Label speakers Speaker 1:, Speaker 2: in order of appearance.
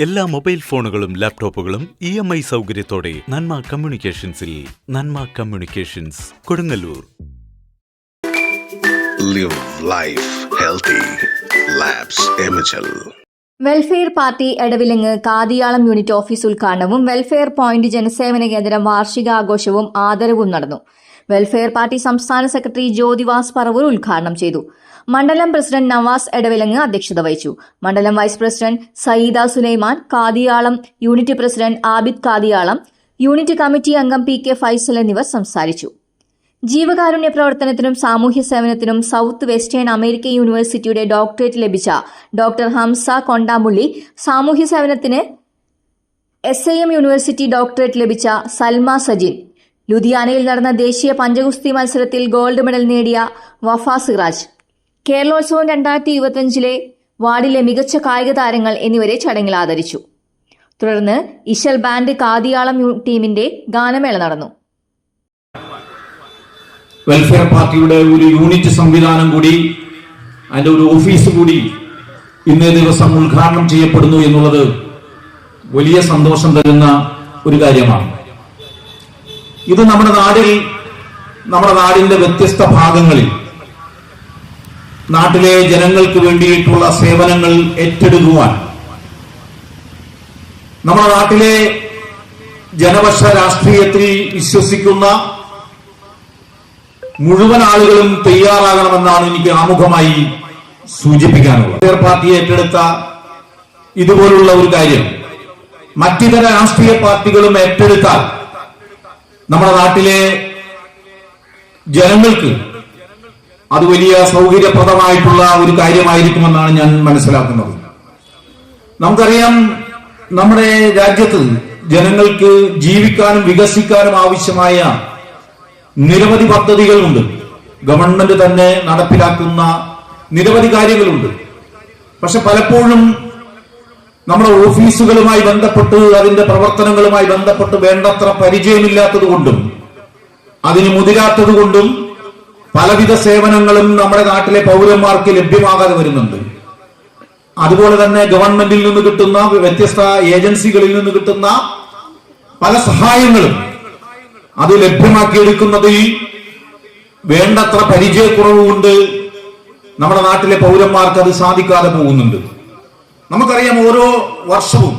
Speaker 1: എല്ലാ മൊബൈൽ ഫോണുകളും ലാപ്ടോപ്പുകളും ഇ എം ഐ സൗകര്യത്തോടെ Nanma കമ്മ്യൂണിക്കേഷൻസിൽ Nanma communications Kodungallur.
Speaker 2: Live life healthy.
Speaker 3: Welfare party Edavilangu Kathiyalam unit office ഉദ്ഘാടനവും welfare point ജനസേവന കേന്ദ്രം വാർഷികാഘോഷവും ആദരവും നടന്നു. വെൽഫെയർ പാർട്ടി സംസ്ഥാന സെക്രട്ടറി ജ്യോതിവാസ് പറവൂർ ഉദ്ഘാടനം ചെയ്തു. മണ്ഡലം പ്രസിഡന്റ് നവാസ് എടവിലങ്ങ് അധ്യക്ഷത വഹിച്ചു. മണ്ഡലം vice president Sayyida Sulaiman Kathiyalam unit president Abid Kathiyalam unit committee അംഗം പി കെ ഫൈസൽ എന്നിവർ സംസാരിച്ചു. ജീവകാരുണ്യ പ്രവർത്തനത്തിനും സാമൂഹ്യ സേവനത്തിനും സൌത്ത് വെസ്റ്റേൺ അമേരിക്കൻ യൂണിവേഴ്സിറ്റിയുടെ ഡോക്ടറേറ്റ് ലഭിച്ച ഡോക്ടർ ഹംസ കൊണ്ടാമുള്ളി സാമൂഹ്യ സേവനത്തിന് S I M university doctorate ലഭിച്ച സൽമ സജിൻ ലുധിയാനയിൽ നടന്ന ദേശീയ പഞ്ചഗുസ്തി മത്സരത്തിൽ ഗോൾഡ് മെഡൽ നേടിയ വഫ സിറാജ്. കേരളോത്സവം രണ്ടായിരത്തി ഇരുപത്തിയഞ്ചിലെ വാർഡിലെ മികച്ച കായിക താരങ്ങൾ എന്നിവരെ ചടങ്ങിൽ ആദരിച്ചു. തുടർന്ന് ഇശൽ ബാൻഡ് കാതിയാളം ടീമിന്റെ ഗാനമേള നടന്നു.
Speaker 4: വെൽഫെയർ പാർട്ടിയുടെ ഒരു യൂണിറ്റ് സംവിധാനം കൂടി അതിന്റെ ഒരു ഓഫീസ് കൂടി ഇന്നേ ദിവസം ഉദ്ഘാടനം ചെയ്യപ്പെടുന്നു എന്നുള്ളത് വലിയ സന്തോഷം തരുന്ന ഒരു കാര്യമാണ്. ഇത് നമ്മുടെ നാടിൽ നമ്മുടെ നാടിന്റെ വ്യത്യസ്ത ഭാഗങ്ങളിൽ നാട്ടിലെ ജനങ്ങൾക്ക് വേണ്ടിയിട്ടുള്ള സേവനങ്ങൾ ഏറ്റെടുക്കുവാൻ നമ്മുടെ നാട്ടിലെ ജനപക്ഷ രാഷ്ട്രീയത്തിൽ വിശ്വസിക്കുന്ന മുഴുവൻ ആളുകളും തയ്യാറാകണമെന്നാണ് എനിക്ക് ആമുഖമായി സൂചിപ്പിക്കാനുള്ളത്. പാർട്ടി ഏറ്റെടുത്ത ഇതുപോലുള്ള ഒരു കാര്യം മറ്റിതര രാഷ്ട്രീയ പാർട്ടികളും ഏറ്റെടുത്താൽ നമ്മുടെ നാട്ടിലെ ജനങ്ങൾക്ക് അത് വലിയ സൗകര്യപ്രദമായിട്ടുള്ള ഒരു കാര്യമായിരിക്കുമെന്നാണ് ഞാൻ മനസ്സിലാക്കുന്നത്. നമുക്കറിയാം നമ്മുടെ രാജ്യത്ത് ജനങ്ങൾക്ക് ജീവിക്കാനും വികസിക്കാനും ആവശ്യമായ നിരവധി പദ്ധതികളുണ്ട്. ഗവൺമെന്റ് തന്നെ നടപ്പിലാക്കുന്ന നിരവധി കാര്യങ്ങളുണ്ട്. പക്ഷെ പലപ്പോഴും നമ്മുടെ ഓഫീസുകളുമായി ബന്ധപ്പെട്ട് അതിന്റെ പ്രവർത്തനങ്ങളുമായി ബന്ധപ്പെട്ട് വേണ്ടത്ര പരിചയമില്ലാത്തത് കൊണ്ടും അതിന് മുതിരാത്തത് കൊണ്ടും പലവിധ സേവനങ്ങളും നമ്മുടെ നാട്ടിലെ പൗരന്മാർക്ക് ലഭ്യമാകാതെ വരുന്നുണ്ട്. അതുപോലെ തന്നെ ഗവൺമെന്റിൽ നിന്ന് കിട്ടുന്ന വ്യത്യസ്ത ഏജൻസികളിൽ നിന്ന് കിട്ടുന്ന പല സഹായങ്ങളും അത് ലഭ്യമാക്കിയെടുക്കുന്നതിൽ വേണ്ടത്ര പരിചയക്കുറവ് കൊണ്ട് നമ്മുടെ നാട്ടിലെ പൗരന്മാർക്ക് അത് സാധിക്കാതെ പോകുന്നുണ്ട്. നമുക്കറിയാം ഓരോ വർഷവും